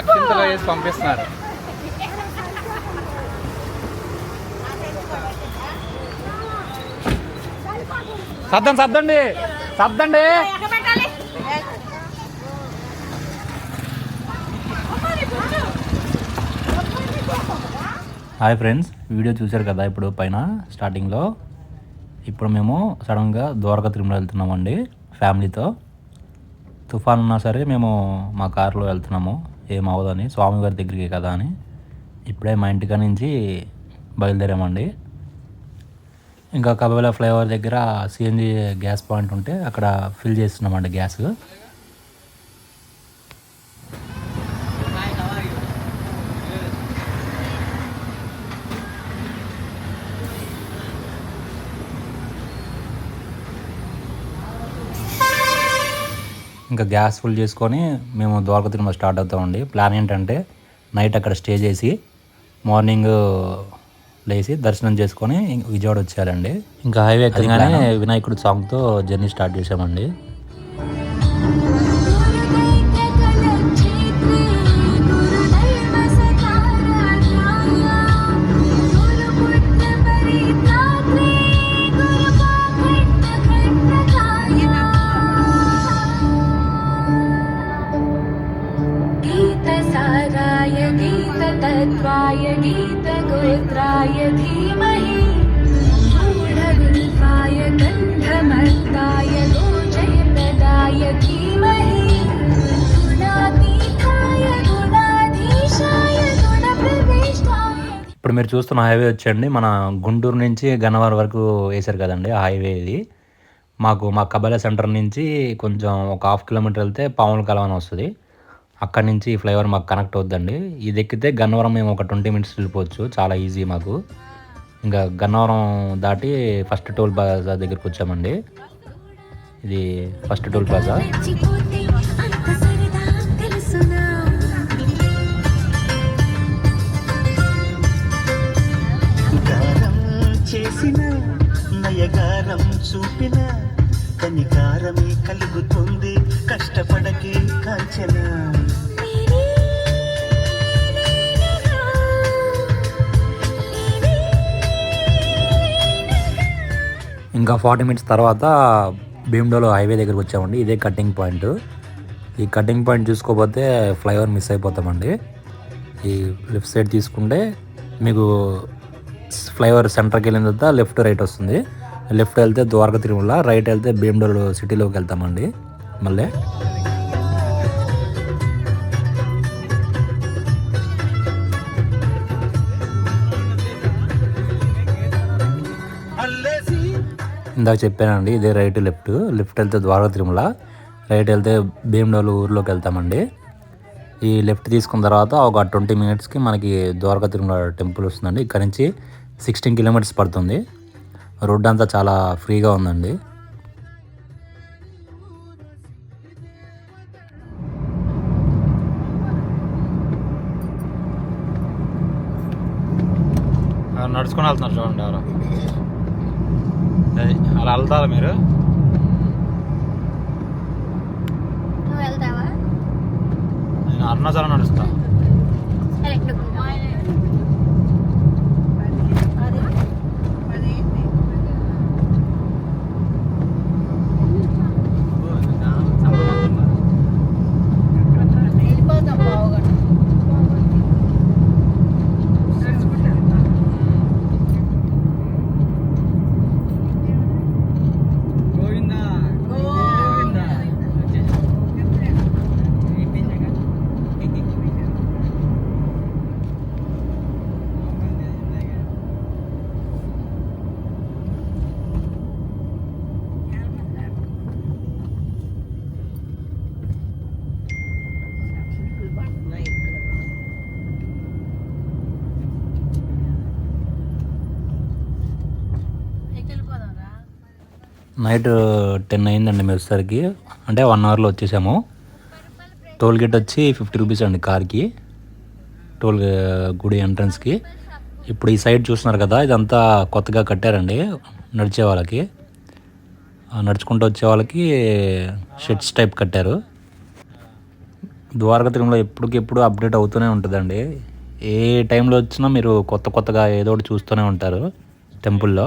అక్షింతలో వేసి పంపిస్తున్నారు. సర్దండి సర్దండి సర్దండి. హాయ్ ఫ్రెండ్స్ వీడియో చూశారు కదా ఇప్పుడు పైన స్టార్టింగ్లో ఇప్పుడు మేము సడన్గా ద్వారకా తిరుమల వెళ్తున్నామండి ఫ్యామిలీతో. తుఫాన్ ఉన్నా సరే మేము మా కారులో వెళ్తున్నాము. ఏం అవ్వదని స్వామివారి దగ్గరికి కదా అని ఇప్పుడే మా ఇంటికా నుంచి బయలుదేరామండి. ఇంకా కబేలా ఫ్లైఓవర్ దగ్గర సిఎన్జి గ్యాస్ పాయింట్ ఉంటే అక్కడ ఫిల్ చేస్తున్నామండి గ్యాస్. ఇంకా గ్యాస్ ఫుల్ చేసుకొని మేము ద్వారకా తిరుమల స్టార్ట్ అవుతామండి. ప్లాన్ ఏంటంటే నైట్ అక్కడ స్టే చేసి మార్నింగ్ లేచి దర్శనం చేసుకొని విజయవాడ వచ్చేయాలండి. ఇంకా హైవే ఎక్కగానే వినాయకుడి సాంగ్తో జర్నీ స్టార్ట్ చేసామండి ఇప్పుడు మీరు చూస్తున్న హైవే వచ్చండి మన గుంటూరు నుంచి గన్నవరం వరకు వేశారు కదండి ఆ హైవే ఇది. మాకు మా కబల సెంటర్ నుంచి కొంచెం ఒక హాఫ్ కిలోమీటర్ వెళ్తే పాముల కలవని వస్తుంది. అక్కడి నుంచి ఈ ఫ్లైఓవర్ మాకు కనెక్ట్ అవుద్దండి. ఇది ఎక్కితే గన్నవరం మేము ఒక ట్వంటీ మినిట్స్ వెళ్ళిపోవచ్చు. చాలా ఈజీ మాకు. ఇంకా గన్నవరం దాటి ఫస్ట్ టోల్ ప్లాజా దగ్గరికి వచ్చామండి. ఇది ఫస్ట్ టోల్ ప్లాజా. చూపిన కనికారమే కలుగుతుంది కష్టపడకే కాంచన. ఇంకా ఫార్టీ మినిట్స్ తర్వాత భీమ్డోలో హైవే దగ్గరికి వచ్చామండి. ఇదే కటింగ్ పాయింట్. ఈ కటింగ్ పాయింట్ చూసుకోకపోతే ఫ్లైఓవర్ మిస్ అయిపోతామండి. ఈ లెఫ్ట్ సైడ్ తీసుకుంటే మీకు ఫ్లైఓవర్ సెంటర్కి వెళ్ళిన తర్వాత లెఫ్ట్ రైట్ వస్తుంది. లెఫ్ట్ వెళ్తే ద్వారక తిరుమల రైట్ వెళ్తే భీమడోలు సిటీలోకి వెళ్తామండి మళ్ళీ. ఇందాక చెప్పానండి ఇదే రైట్ లెఫ్ట్. లెఫ్ట్ వెళ్తే ద్వారక తిరుమల రైట్ వెళ్తే భీమడోలు ఊర్లోకి వెళ్తామండి. ఈ లెఫ్ట్ తీసుకున్న తర్వాత ఒక ట్వంటీ మినిట్స్కి మనకి ద్వారకా తిరుమల టెంపుల్ వస్తుందండి. ఇక్కడ నుంచి సిక్స్టీన్ కిలోమీటర్స్ పడుతుంది. రోడ్ అంతా చాలా ఫ్రీగా ఉందండి. నడుచుకొని వెళ్తున్నారు చూడండి ఎవరు. అది, అలా వెళ్తారా మీరు? నేను అరుణాచలం నడుస్తా. నైట్ టెన్ అయిందండి మేము వచ్చేసరికి. అంటే వన్ అవర్లో వచ్చేసాము. టోల్ గేట్ వచ్చి ఫిఫ్టీ రూపీస్ అండి కార్కి. టోల్ గుడి ఎంట్రన్స్కి. ఇప్పుడు ఈ సైడ్ చూస్తున్నారు కదా ఇదంతా కొత్తగా కట్టారండి నడిచే వాళ్ళకి. నడుచుకుంటూ వచ్చే వాళ్ళకి షెడ్స్ టైప్ కట్టారు. ద్వారక తిరుమల ఎప్పటికెప్పుడు అప్డేట్ అవుతూనే ఉంటుందండి. ఏ టైంలో వచ్చినా మీరు కొత్త కొత్తగా ఏదో ఒకటి చూస్తూనే ఉంటారు టెంపుల్లో.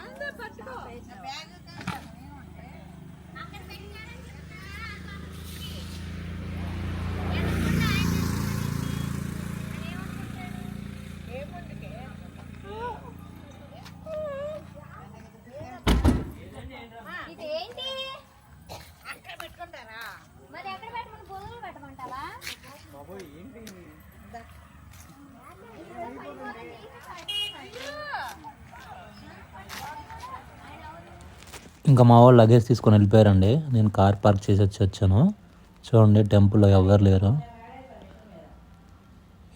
ఎవరు తీసుకెళ్ళిపోరు ఇదేంటి ఇంకా మా వాళ్ళు లగేజ్ తీసుకొని వెళ్ళిపోయారండి. నేను కార్ పార్క్ చేసి వచ్చి వచ్చాను. చూడండి టెంపుల్లో ఎవరు లేరు.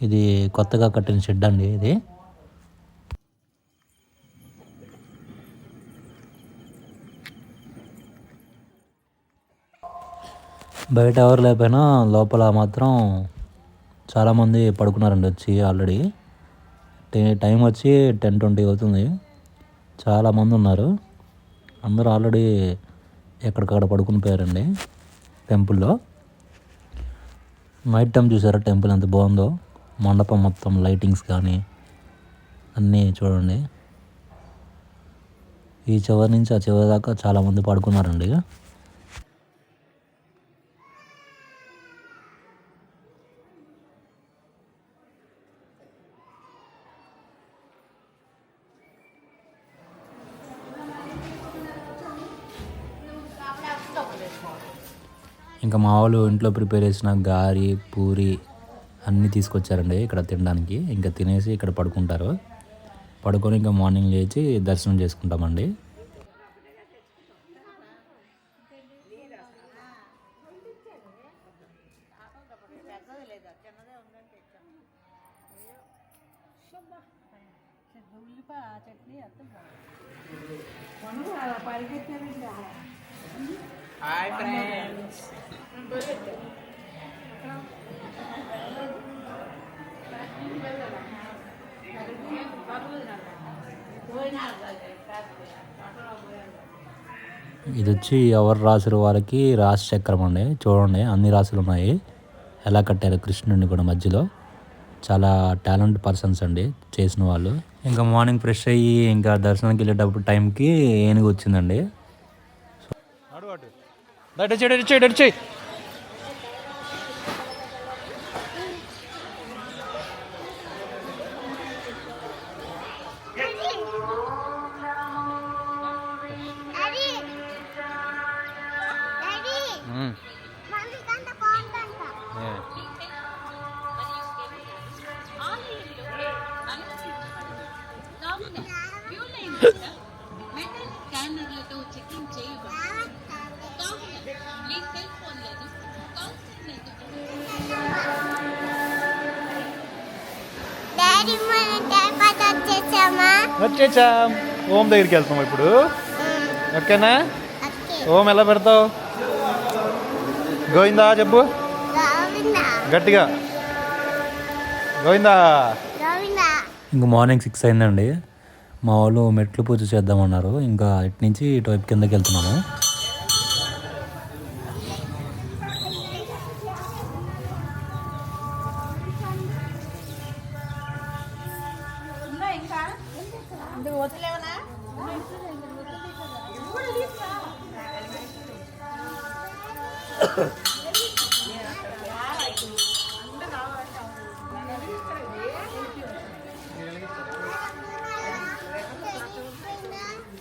ఇది కొత్తగా కట్టిన షెడ్ అండి ఇది. బయట ఎవరు లేకపోయినా లోపల మాత్రం చాలామంది పడుకున్నారండి వచ్చి ఆల్రెడీ టైం వచ్చి టెన్ ట్వంటీ అవుతుంది. చాలామంది ఉన్నారు. అందరూ ఆల్రెడీ ఎక్కడికక్కడ పడుకుని పోయారండి టెంపుల్లో. నైట్ టైం చూసారా టెంపుల్ ఎంత బాగుందో? మండపం మొత్తం లైటింగ్స్ కానీ అన్నీ చూడండి. ఈ చివరి నుంచి ఆ చివరి దాకా చాలామంది పడుకున్నారండి. ఇంకా మా వాళ్ళు ఇంట్లో ప్రిపేర్ చేసిన గారి పూరి అన్నీ తీసుకొచ్చారండి ఇక్కడ తినడానికి. ఇంకా తినేసి ఇక్కడ పడుకుంటారు. పడుకొని ఇంకా మార్నింగ్ లేచి దర్శనం చేసుకుంటామండి. ఇది వచ్చి ఎవరు రాసులు వారికి రాశి చక్రం అండి. చూడండి అన్ని రాసులు ఉన్నాయి. ఎలా కట్టారు కృష్ణుడిని కూడా మధ్యలో. చాలా టాలెంట్ పర్సన్స్ అండి చేసిన వాళ్ళు. ఇంకా మార్నింగ్ ఫ్రెష్ అయ్యి ఇంకా దర్శనానికి వెళ్ళేటప్పుడు టైంకి ఏనుగు వచ్చిందండి. వచ్చేసాం. ఓం దగ్గరికి వెళ్తాం ఇప్పుడు. ఓకేనా? ఓం ఎలా పెడతావు? గోవిందా చెప్పు. గట్టిగా. గోవిందా. గోవిందా? ఇంకా మార్నింగ్ సిక్స్ అయిందండి. మా వాళ్ళు మెట్లు పూజ చేద్దామన్నారు. ఇంకా ఇటు నుంచి ఇటు వైపు కిందకి వెళ్తున్నాము.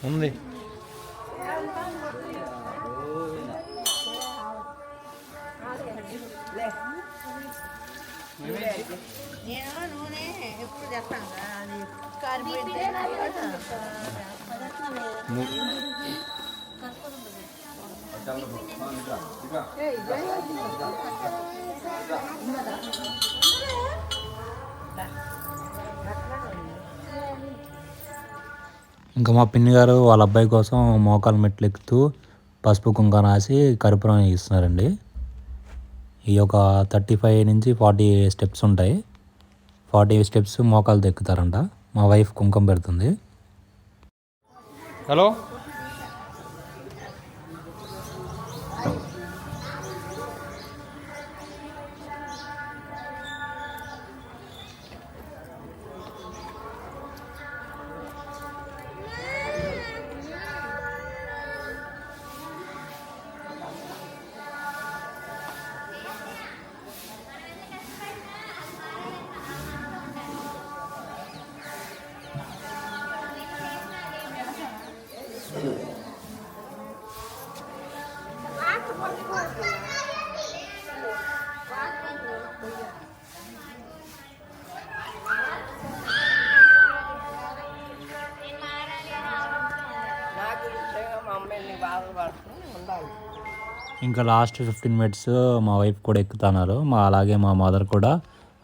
ఉంది నేను నూనె ఎప్పుడు చేస్తాను అది కారిపోయింది ఇంకా మా పిన్ని గారు వాళ్ళ అబ్బాయి కోసం మోకాలు మెట్లు ఎక్కుతూ పసుపు కుంకుమ రాసి కర్పూరం ఇస్తున్నారండి. ఈ ఒక థర్టీ ఫైవ్ నుంచి ఫార్టీ స్టెప్స్ ఉంటాయి. ఫార్టీ స్టెప్స్ మోకాలు తెక్కుతారంట మా వైఫ్ కుంకం పెడుతుంది. హలో? ఇంకా లాస్ట్ ఫిఫ్టీన్ మినిట్స్ మా వైఫ్ కూడా ఎక్కుతున్నారు. మా అలాగే మా మదర్ కూడా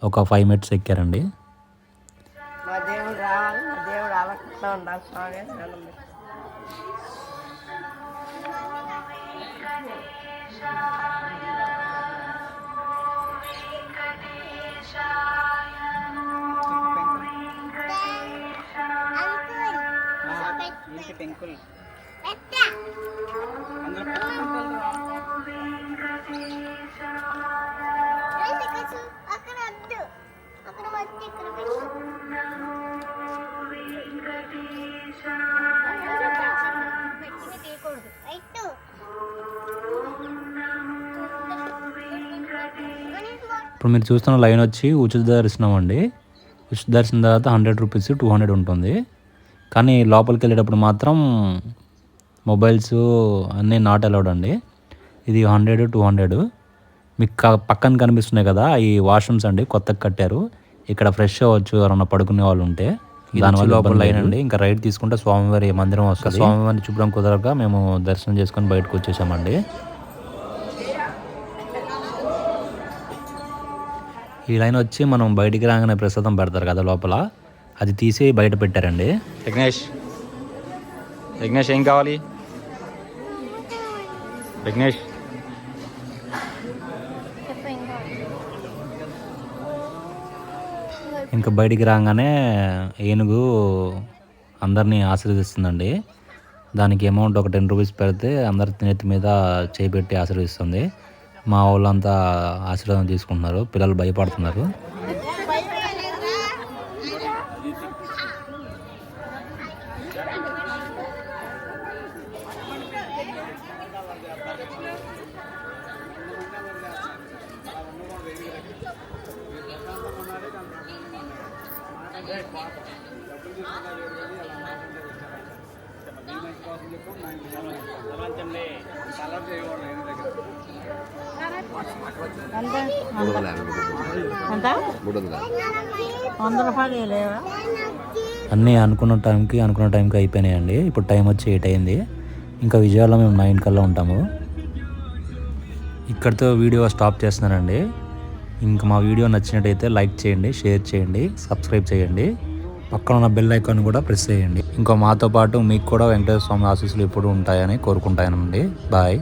ఒక ఫైవ్ మినిట్స్ ఎక్కారండి. మా ఇప్పుడు మీరు చూస్తున్న లైన్ వచ్చి ఉచిత దర్శనం అండి. ఉచిత దర్శనం తర్వాత హండ్రెడ్ రూపీస్ టూ హండ్రెడ్ ఉంటుంది. కానీ లోపలికి వెళ్ళేటప్పుడు మాత్రం మొబైల్స్ అన్నీ నాట్ అలౌడ్ అండి. ఇది హండ్రెడ్ టూ హండ్రెడ్ మీకు పక్కన కనిపిస్తున్నాయి కదా ఈ వాష్రూమ్స్ అండి కొత్తగా కట్టారు. ఇక్కడ ఫ్రెష్ అవ్వచ్చు ఎవరన్నా పడుకునే వాళ్ళు ఉంటే. దానివల్ల లోపల లైన్ అండి. ఇంకా రైట్ తీసుకుంటే స్వామివారి మందిరం వస్తుంది. స్వామివారిని చూపడం కుదరక మేము దర్శనం చేసుకొని బయటకు వచ్చేసామండి. ఈ లైన్ వచ్చి మనం బయటికి రాగానే ప్రసాదం పెడతారు కదా లోపల. అది తీసి బయట పెట్టారండి. విఘ్నేష్ విఘ్నేష్ ఏం కావాలి? విఘ్నేష్ ఇంకా బయటికి రాగానే ఏనుగు అందరినీ ఆశీర్వదిస్తుందండి. దానికి అమౌంట్ ఒక టెన్ రూపీస్ పెడితే అందరి నెత్తి మీద చేయి పెట్టి ఆశీర్వదిస్తుంది. మా వాళ్ళంతా ఆశీర్వాదం తీసుకుంటున్నారు. పిల్లలు భయపడుతున్నారు. అన్నీ అనుకున్న టైంకి అనుకున్న టైంకి అయిపోయినాయండి. ఇప్పుడు టైం వచ్చి ఎయిట్ అయింది. ఇంకా విజయవాడలో మేము నైన్ కల్లా ఉంటాము. ఇక్కడితో వీడియో స్టాప్ చేస్తున్నానండి. ఇంకా మా వీడియో నచ్చినట్టయితే లైక్ చేయండి షేర్ చేయండి సబ్స్క్రైబ్ చేయండి. పక్కన ఉన్న బెల్ ఐకాన్ కూడా ప్రెస్ చేయండి. ఇంకా మాతో పాటు మీకు కూడా వెంకటేశ్వర స్వామి ఆశీస్సులు ఎప్పుడు ఉంటాయని కోరుకుంటానండి. బాయ్.